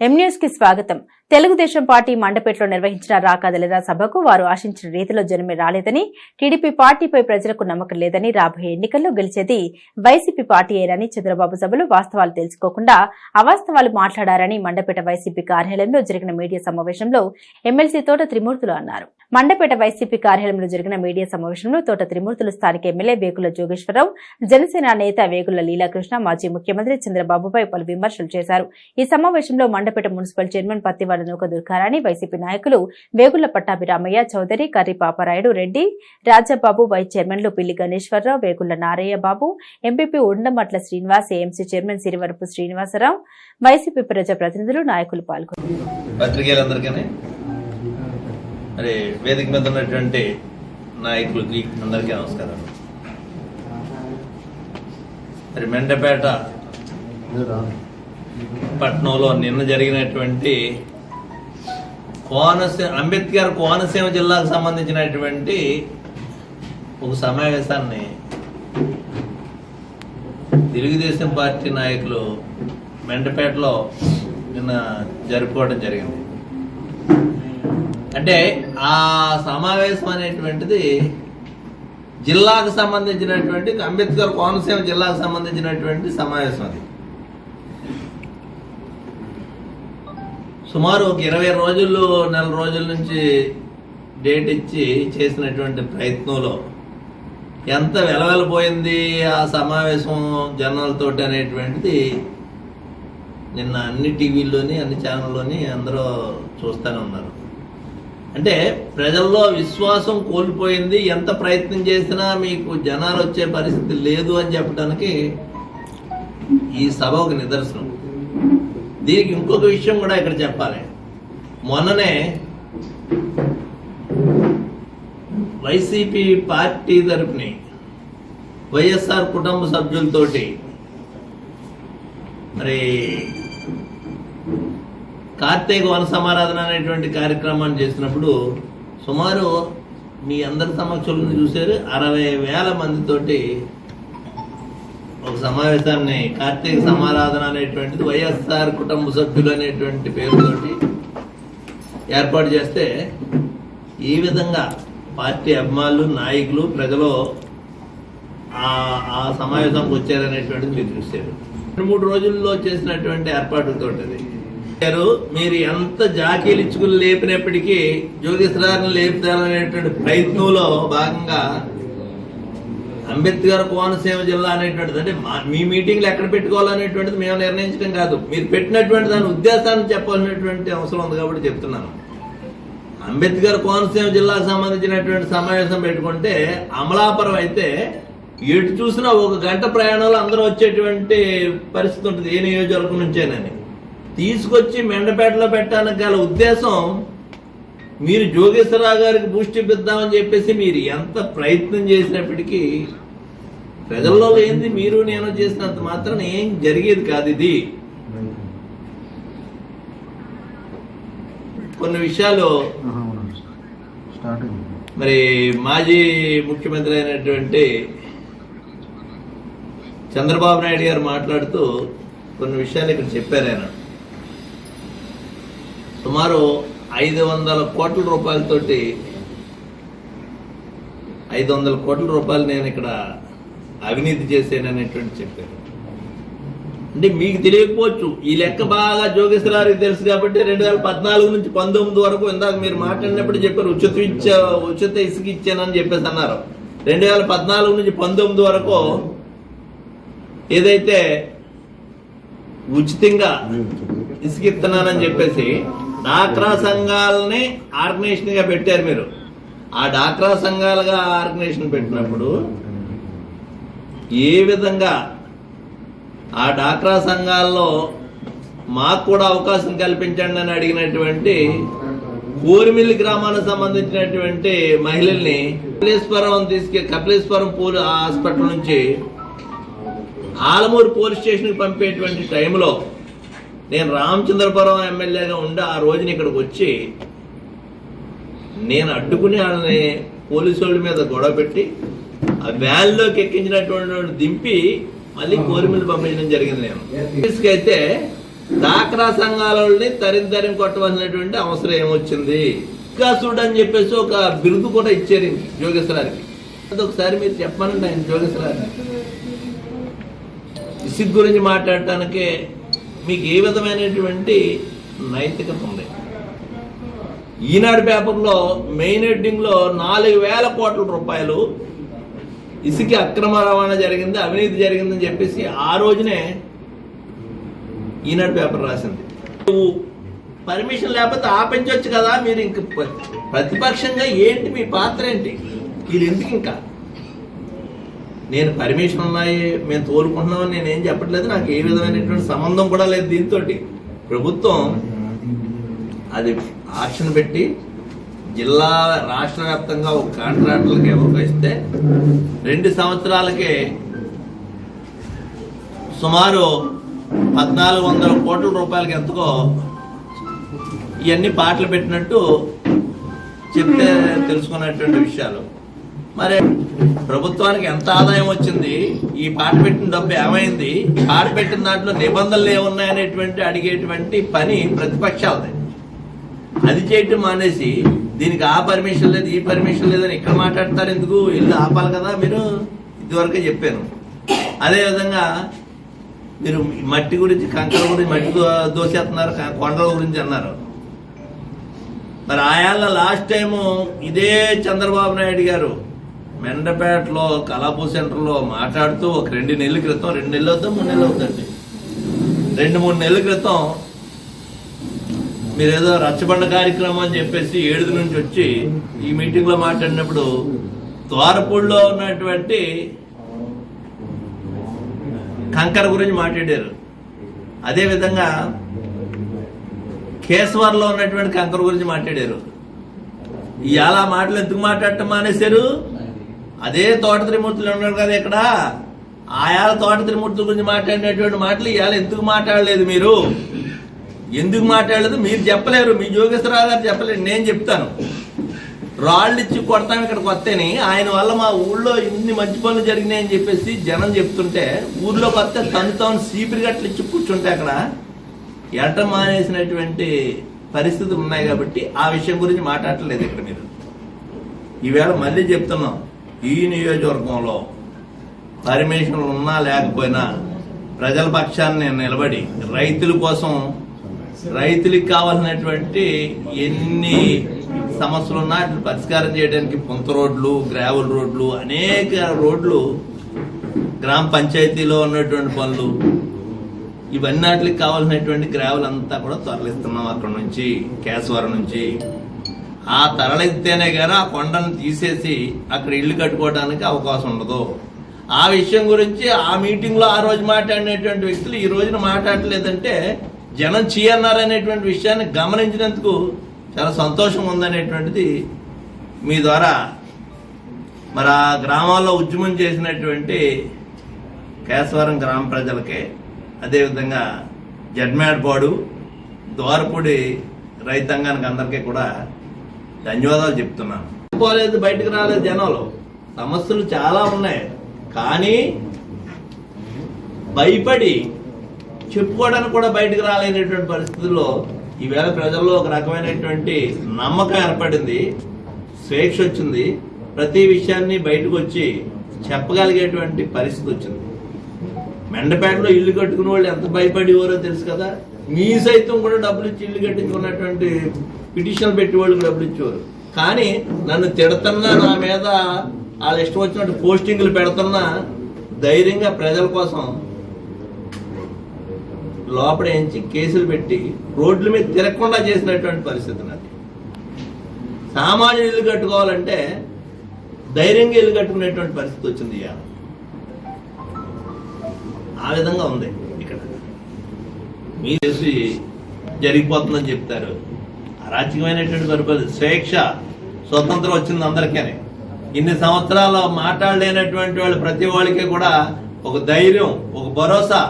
ఎంన్యూస్కి స్వాగతం. తెలుగుదేశం పార్టీ మండపేటలో నిర్వహించిన రాకాదలిరా సభకు వారు ఆశించిన రీతిలో జనమే రాలేదని టీడీపీ పార్టీపై ప్రజలకు నమ్మకం లేదని రాబోయే ఎన్నికల్లో గెలిచేది వైసీపీ పార్టీ ఏనని చంద్రబాబు సభలు వాస్తవాలు తెలుసుకోకుండా అవాస్తవాలు మాట్లాడారని మండపేట వైసీపీ కార్యాలయంలో జరిగిన మీడియా సమావేశంలో ఎమ్మెల్సీ తోట త్రిమూర్తులు అన్నారు. మండపేట వైసీపీ కార్యాలయంలో జరిగిన మీడియా సమావేశంలో తోట త్రిమూర్తులు స్థానిక ఎమ్మెల్యే వేగుల జోగేశ్వరరావు జనసేన నేత వేగుల లీలాకృష్ణ మాజీ ముఖ్యమంత్రి చంద్రబాబుపై పలు విమర్శలు చేశారు. ఈ సమావేశంలో మండపేట మున్సిపల్ చైర్మన్ పత్తివాడ నూక దుర్గారాణి వైసీపీ నాయకులు వేగుళ్ళ పట్టాభిరామయ్య చౌదరి కర్రి పాపరాయుడు రెడ్డి రాజాబాబు వైస్ చైర్మన్లు Pilli Ganeswararao Vegula Narayya Babu MPP Undamatla Srinivas AMC chairman Sirivarapu Srinivasarao YCP ప్రజాప్రతినిధులు నాయకులు పాల్గొన్నారు. నాయకులకి అందరికీ నమస్కారం మరి మెండపేట పట్టణంలో నిన్న జరిగినటువంటి కోనసీమ అంబేద్కర్ కోనసీమ జిల్లాకు సంబంధించినటువంటి ఒక సమావేశాన్ని తెలుగుదేశం పార్టీ నాయకులు మెండపేటలో నిన్న జరుపుకోవడం జరిగింది. అంటే ఆ సమావేశం అనేటువంటిది జిల్లాకు సంబంధించినటువంటి అంబేద్కర్ కోనసీమ జిల్లాకు సంబంధించినటువంటి సమావేశం అది. సుమారు ఒక ఇరవై రోజులు నెల రోజుల నుంచి డేట్ ఇచ్చి చేసినటువంటి ప్రయత్నంలో ఎంత వెలవెలపోయింది ఆ సమావేశం జనాలతోటి అనేటువంటిది నిన్న అన్ని టీవీల్లోని అన్ని ఛానల్లోని అందరూ చూస్తూనే ఉన్నారు. అంటే ప్రజల్లో విశ్వాసం కోల్పోయింది ఎంత ప్రయత్నం చేసినా మీకు జనాలు వచ్చే పరిస్థితి లేదు అని చెప్పడానికి ఈ సభ ఒక నిదర్శనం. దీనికి ఇంకొక విషయం కూడా ఇక్కడ చెప్పాలి. మొన్ననే వైసీపీ పార్టీ తరపుని వైఎస్ఆర్ కుటుంబ సభ్యులతోటి మరి కార్తీక వన సమారాధన అనేటువంటి కార్యక్రమాన్ని చేసినప్పుడు సుమారు మీ అందరి సమక్షంలో చూశారు అరవై వేల మందితోటి ఒక సమావేశాన్ని కార్తీక సమారాధన అనేటువంటిది వైఎస్ఆర్ కుటుంబ సభ్యులు అనేటువంటి పేరుతోటి ఏర్పాటు చేస్తే ఈ విధంగా పార్టీ అభిమానులు నాయకులు ప్రజలు ఆ ఆ సమావేశానికి వచ్చారనేటువంటిది మీరు చూశారు రెండు మూడు రోజుల్లో చేసినటువంటి ఏర్పాటుతో మీరు ఎంత జాకీలు ఇచ్చుకుని లేపినప్పటికీ జ్యోతిష్రాన్ని లేపుతారనేటువంటి ప్రయత్నంలో భాగంగా అంబేద్కర్ కోనసీమ జిల్లా అనేటువంటిది. అంటే మా- మీ మీటింగ్లు ఎక్కడ పెట్టుకోవాలనేటువంటిది మేము నిర్ణయించడం కాదు. మీరు పెట్టినటువంటి దాని ఉద్దేశాన్ని చెప్పాలనేటువంటి అవసరం ఉంది కాబట్టి చెప్తున్నాను. అంబేద్కర్ కోనసీమ జిల్లాకు సంబంధించినటువంటి సమావేశం పెట్టుకుంటే అమలాపురం అయితే ఎటు చూసినా ఒక గంట ప్రయాణంలో అందరూ వచ్చేటువంటి పరిస్థితి ఉంటుంది. ఏ నియోజకవర్గం నుంచేనని తీసుకొచ్చి మెండపేటలో పెట్టడానికి గల ఉద్దేశం మీరు జోగేశ్వరరావు గారికి బూస్ట్ ఇప్పిద్దామని చెప్పేసి మీరు ఎంత ప్రయత్నం చేసినప్పటికీ ప్రజల్లో ఏంది మీరు నేను చేసినంత మాత్రం ఏం జరిగేది కాదు ఇది. కొన్ని విషయాలు మరి మాజీ ముఖ్యమంత్రి అయినటువంటి చంద్రబాబు నాయుడు గారు మాట్లాడుతూ కొన్ని విషయాలు ఇక్కడ చెప్పారు ఆయన. సుమారు ఐదు వందల కోట్ల రూపాయలతోటి ఐదు వందల కోట్ల రూపాయలు నేను ఇక్కడ అవినీతి చేశాననేటువంటి చెప్పారు. అంటే మీకు తెలియకపోవచ్చు ఈ లెక్క బాగా జోగేశ్వరారికి తెలుసు కాబట్టి రెండు వేల పద్నాలుగు నుంచి పంతొమ్మిది వరకు ఇందాక మీరు మాట్లాడినప్పుడు చెప్పారు ఉచిత ఇచ్చా ఉచిత ఇసుక ఇచ్చానని చెప్పేసి అన్నారు. రెండు వేల పద్నాలుగు నుంచి పంతొమ్మిది వరకు ఏదైతే ఉచితంగా ఇసుక ఇస్తున్నానని చెప్పేసి డాక్రా సంఘాలని ఆర్గనైజేషన్గా పెట్టారు మీరు. ఆ డాక్రా సంఘాలుగా ఆర్గనైజేషన్ పెట్టినప్పుడు ఏ విధంగా ఆ డాక్రా సంఘాల్లో మాకు కూడా అవకాశం కల్పించండి అని అడిగినటువంటి కోరిమిల్లి గ్రామానికి సంబంధించినటువంటి మహిళల్ని కపిలేశ్వరం తీసుకె కపిలేశ్వరం పోలీ హాస్పిటల్ నుంచి ఆలమూరు పోలీస్ స్టేషన్కి పంపేటువంటి టైంలో నేను రామచంద్రపురం ఎమ్మెల్యేగా ఉండి ఆ రోజున ఇక్కడికి వచ్చి నేను అడ్డుకునే వాళ్ళని పోలీసు వాళ్ళ మీద గొడవ పెట్టి ఆ వ్యాన్లోకి ఎక్కించినటువంటి వాడిని దింపి మళ్ళీ కోరిమిల్లి పంపించడం జరిగింది నేను. అయితే డాక్రా సంఘాలని తరిం తరిం కొట్టవలసినటువంటి అవసరం ఏమొచ్చింది? వికాసుడు అని చెప్పేసి ఒక బిరుదు కూడా ఇచ్చారు జోగేశ్వరానికి అది ఒకసారి మీరు చెప్పానండి ఆయన జోగేశ్వరాన్ని ఇసిక్ గురించి మాట్లాడటానికి మీకు ఏ విధమైనటువంటి నైతికత ఉంది? ఈనాడు పేపర్లో మెయిన్ హెడ్డింగ్లో నాలుగు వేల కోట్ల రూపాయలు ఇసుక అక్రమ రవాణా జరిగింది అవినీతి జరిగిందని చెప్పేసి ఆ రోజునే ఈనాడు పేపర్ రాసింది. నువ్వు పర్మిషన్ లేకపోతే ఆపించవచ్చు కదా మీరు ఇంక ప్రతిపక్షంగా ఏంటి మీ పాత్ర ఏంటి? మీరు ఎందుకు ఇంకా? నేను పర్మిషన్ ఉన్నాయి మేము తోలుకుంటున్నామని నేను ఏం చెప్పట్లేదు. నాకు ఏ విధమైనటువంటి సంబంధం కూడా లేదు దీంతో ప్రభుత్వం అది ఆక్షన్ పెట్టి జిల్లా రాష్ట్ర వ్యాప్తంగా ఒక కాంట్రాక్టర్లకు ఎవరికి ఇస్తే రెండు సంవత్సరాలకే సుమారు పద్నాలుగు వందల కోట్ల రూపాయలకి ఎంతకో ఇవన్నీ పాటలు పెట్టినట్టు చెప్తే తెలుసుకున్నటువంటి విషయాలు. మరి ప్రభుత్వానికి ఎంత ఆదాయం వచ్చింది? ఈ పాట పెట్టిన డబ్బు ఏమైంది? పాట పెట్టిన దాంట్లో నిబంధనలు ఏమున్నాయనేటువంటి అడిగేటువంటి పని ప్రతిపక్షాలది. అది చేయటం మానేసి దీనికి ఆ పర్మిషన్ లేదు ఈ పర్మిషన్ లేదని ఇక్కడ మాట్లాడతారు ఎందుకు? ఇల్లు ఆపాలి కదా మీరు? ఇదివరకే చెప్పాను. అదేవిధంగా మీరు మట్టి గురించి కంకర గురించి మట్టి దో- దోసేస్తున్నారు కొండల గురించి అన్నారు. మరి ఆయాల లాస్ట్ టైము ఇదే చంద్రబాబు నాయుడు గారు మెండపేటలో కళాపూ సెంటర్లో మాట్లాడుతూ ఒక రెండు నెలల క్రితం రెండు నెలలు అవుతా మూడు నెలలు అవుతుంది రెండు మూడు నెలల క్రితం మీరేదో రచ్చబండ కార్యక్రమం అని చెప్పేసి ఏడుది నుంచి వచ్చి ఈ మీటింగ్లో మాట్లాడినప్పుడు ద్వారపూడిలో ఉన్నటువంటి కంకర గురించి మాట్లాడారు. అదేవిధంగా కేశవర్లో ఉన్నటువంటి కంకర గురించి మాట్లాడారు. ఇలా మాటలు ఎందుకు మాట్లాడటం మానేశారు? అదే తోట త్రిమూర్తులు ఉన్నారు కదా ఇక్కడ. ఆయాల తోట త్రిమూర్తుల గురించి మాట్లాడినటువంటి మాటలు ఇవాళ ఎందుకు మాట్లాడలేదు మీరు? ఎందుకు మాట్లాడలేదు? మీరు చెప్పలేరు. మీ జోగేశ్వరరావు గారు చెప్పలేరు నేను చెప్తాను. రాళ్ళు ఇచ్చి కొడతాను ఇక్కడ కొత్తని ఆయన వల్ల మా ఊళ్ళో ఇన్ని మంచి పనులు జరిగినాయని చెప్పేసి జనం చెప్తుంటే ఊర్లో కొత్త తను తాను సీపిరి గట్లు ఇచ్చి కూర్చుంటే అక్కడ. ఎట మానేసినటువంటి పరిస్థితులు ఉన్నాయి కాబట్టి ఆ విషయం గురించి మాట్లాడలేదు ఇక్కడ మీరు. ఈవేళ మళ్ళీ చెప్తున్నాం. ఈ నియోజకవర్గంలో పర్మిషన్లు ఉన్నా లేకపోయినా ప్రజల పక్షాన్ని నేను నిలబడి రైతుల కోసం రైతులకు కావాల్సినటువంటి ఎన్ని సమస్యలు ఉన్నా పరిష్కారం చేయడానికి పుంత రోడ్లు గ్రావెల్ రోడ్లు అనేక రోడ్లు గ్రామ పంచాయతీలో ఉన్నటువంటి పనులు ఇవన్నీ కావాల్సినటువంటి గ్రావెల్ అంతా కూడా తరలిస్తున్నాం అక్కడ నుంచి కేశవరం నుంచి. ఆ తరలిస్తేనే కానీ ఆ కొండను తీసేసి అక్కడ ఇల్లు కట్టుకోవడానికి అవకాశం ఉండదు. ఆ విషయం గురించి ఆ మీటింగ్లో ఆ రోజు మాట్లాడినటువంటి వ్యక్తులు ఈ రోజున మాట్లాడలేదంటే జనం చీయన్నారనేటువంటి విషయాన్ని గమనించినందుకు చాలా సంతోషం ఉందనేటువంటిది మీ ద్వారా మరి ఆ గ్రామాల్లో ఉద్యమం చేసినటువంటి కేశవరం గ్రామ ప్రజలకే అదేవిధంగా జడ్మాడ్పాడు ద్వారపూడి రైతాంగానికి అందరికీ కూడా ధన్యవాదాలు చెప్తున్నాను పోలేదు బయటకు రాలేదు జనాలు. సమస్యలు చాలా ఉన్నాయి. కానీ భయపడి చెప్పుకోవడానికి కూడా బయటకు రాలేనటువంటి పరిస్థితుల్లో ఈవేళ ప్రజల్లో ఒక రకమైనటువంటి నమ్మకం ఏర్పడింది. స్వేచ్ఛ వచ్చింది. ప్రతి విషయాన్ని బయటకు వచ్చి చెప్పగలిగేటువంటి పరిస్థితి వచ్చింది. మెండపేటలో ఇల్లు కట్టుకునే వాళ్ళు ఎంత భయపడేవారో తెలుసు కదా. మీ సైతం కూడా డబ్బులు ఇచ్చి ఇల్లు కట్టించుకున్నటువంటి పిటిషన్లు పెట్టి వాళ్ళు డబ్బులు ఇచ్చేవారు. కానీ నన్ను తిడుతున్నా నా మీద వాళ్ళ ఇష్టం వచ్చినట్టు పోస్టింగ్లు పెడుతున్నా ధైర్యంగా ప్రజల కోసం లోపల కేసులు పెట్టి రోడ్ల మీద తిరగకుండా చేసినటువంటి పరిస్థితి నాది. సామాన్యులు ఇల్లు కట్టుకోవాలంటే ధైర్యంగా ఇల్లు కట్టుకునేటువంటి పరిస్థితి వచ్చింది ఇవాళ. ఆ విధంగా ఉంది ఇక్కడ. మీరు చేసి జరిగిపోతుందని చెప్తారు. అరాచకమైనటువంటి పరిపాలన. స్వేచ్ఛ స్వతంత్రం వచ్చింది అందరికీ ఇన్ని సంవత్సరాలు మాట్లాడలేనటువంటి వాళ్ళు ప్రతి వాళ్ళకి కూడా ఒక ధైర్యం ఒక భరోసా.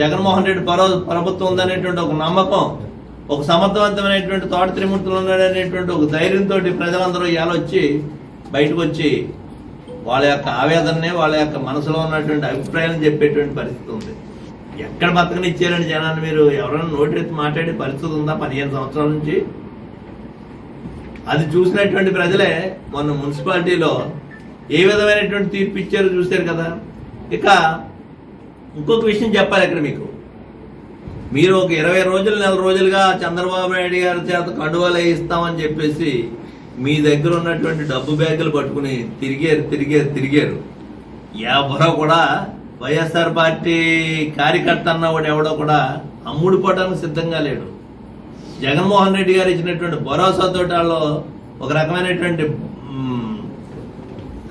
జగన్మోహన్ రెడ్డి పరో ప్రభుత్వం ఉందనేటువంటి ఒక నమ్మకం ఒక సమర్థవంతమైనటువంటి తోట త్రిమూర్తులు ఉన్నాడనేటువంటి ఒక ధైర్యంతో ప్రజలందరూ ఇవాళ వచ్చి బయటకు వచ్చి వాళ్ళ యొక్క ఆవేదననే వాళ్ళ యొక్క మనసులో ఉన్నటువంటి అభిప్రాయాలను చెప్పేటువంటి పరిస్థితి ఉంది. ఎక్కడ బతకనిచ్చారండి జనాన్ని మీరు? ఎవరైనా నోటెత్తి మాట్లాడే పరిస్థితి ఉందా పదిహేను సంవత్సరాల నుంచి? అది చూసినటువంటి ప్రజలే మొన్న మున్సిపాలిటీలో ఏ విధమైనటువంటి తీర్పు ఇచ్చారో చూశారు కదా. ఇక ఇంకొక విషయం చెప్పాలి ఇక్కడ మీకు. మీరు ఒక ఇరవై రోజులు నెల రోజులుగా చంద్రబాబు నాయుడు గారి చేత కండువాలు వేయిస్తామని చెప్పేసి మీ దగ్గర ఉన్నటువంటి డబ్బు బ్యాగులు పట్టుకుని తిరిగారు తిరిగారు తిరిగారు. ఎవరో కూడా వైఎస్ఆర్ పార్టీ కార్యకర్త అన్నవాడు ఎవడో కూడా అమ్ముడుపోవడానికి సిద్ధంగా లేడు. జగన్మోహన్ రెడ్డి గారు ఇచ్చినటువంటి భరోసాతో వాళ్ళు ఒక రకమైనటువంటి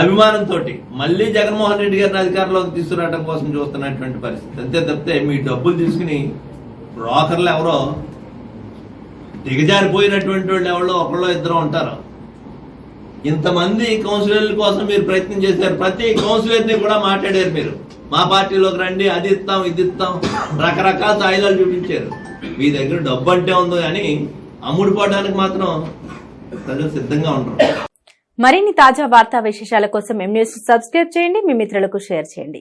అభిమానంతో మళ్ళీ జగన్మోహన్ రెడ్డి గారిని అధికారంలోకి తీసుకురావడం కోసం చూస్తున్నటువంటి పరిస్థితి. అంతే తప్పితే మీ డబ్బులు తీసుకుని బ్రోకర్లు ఎవరో దిగజారిపోయినటువంటి వాళ్ళు ఎవరో ఒకళ్ళో ఇద్దరు ఉంటారు. ఇంతమంది కౌన్సిలర్ల కోసం మీరు ప్రయత్నం చేశారు. ప్రతి కౌన్సిలర్ని కూడా మాట్లాడారు మీరు. మా పార్టీలోకి రండి అది ఇస్తాం ఇది ఇస్తాం. రకరకాల స్థాయిలు చూపించారు. మీ దగ్గర డబ్బు అంటే ఉందో కానీ అమ్ముడుపోవడానికి మాత్రం ప్రజలు సిద్ధంగా ఉంటారు మరిన్ని తాజా వార్తా విశేషాల కోసం ఎం న్యూస్ సబ్స్క్రైబ్ చేయండి మీ మిత్రులకు షేర్ చేయండి.